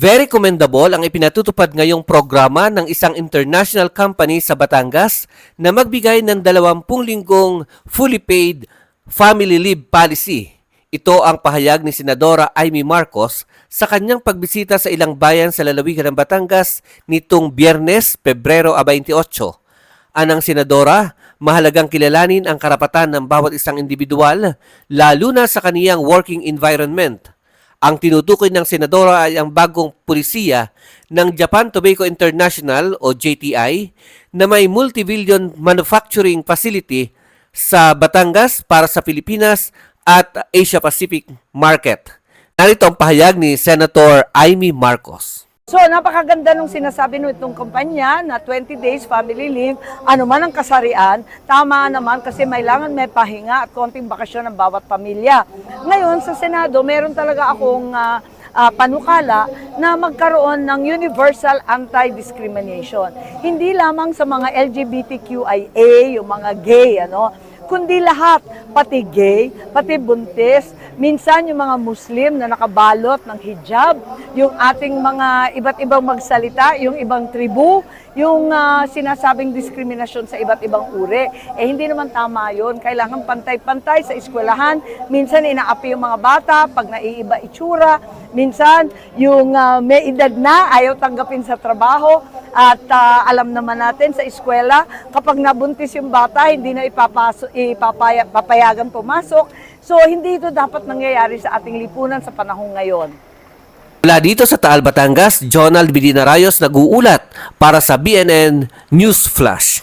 Very commendable ang ipinatutupad ngayong programa ng isang international company sa Batangas na magbigay ng 20 linggong fully paid family leave policy. Ito ang pahayag ni Senadora Amy Marcos sa kanyang pagbisita sa ilang bayan sa lalawigan ng Batangas nitong Biyernes, Pebrero a 28. Anang senadora, mahalagang kilalanin ang karapatan ng bawat isang individual, lalo na sa kaniyang working environment. Ang tinutukoy ng senadora ay ang bagong pulisiya ng Japan Tobacco International o JTI na may multi-billion manufacturing facility sa Batangas para sa Pilipinas at Asia Pacific market. Narito ang pahayag ni Senator Amy Marcos. So, napakaganda nung sinasabi nung itong kumpanya na 20 days family leave, ano man ang kasarian, tama naman kasi mailangan may pahinga at konting bakasyon ng bawat pamilya. Ngayon, sa Senado, meron talaga akong ah, ah, panukala na magkaroon ng universal anti-discrimination. Hindi lamang sa mga LGBTQIA, yung mga gay, ano, kundi lahat, pati gay, pati buntis, minsan yung mga Muslim na nakabalot ng hijab, yung ating mga iba't ibang magsalita, yung ibang tribu, yung ah, sinasabing diskriminasyon sa iba't ibang uri. Eh hindi naman tama yun. Kailangan pantay-pantay sa eskwelahan. Minsan inaapi yung mga bata pag naiiba itsura. Minsan yung ah, may edad na ayaw tanggapin sa trabaho. At ah, alam naman natin sa eskwela, kapag nabuntis yung bata, hindi na ipapasok, ipapaya, papayagan pumasok. So hindi ito dapat nangyayari sa ating lipunan sa panahong ngayon. Mula dito sa Taal, Batangas, Jonald Bidinarayos nag-uulat para sa BNN News Flash.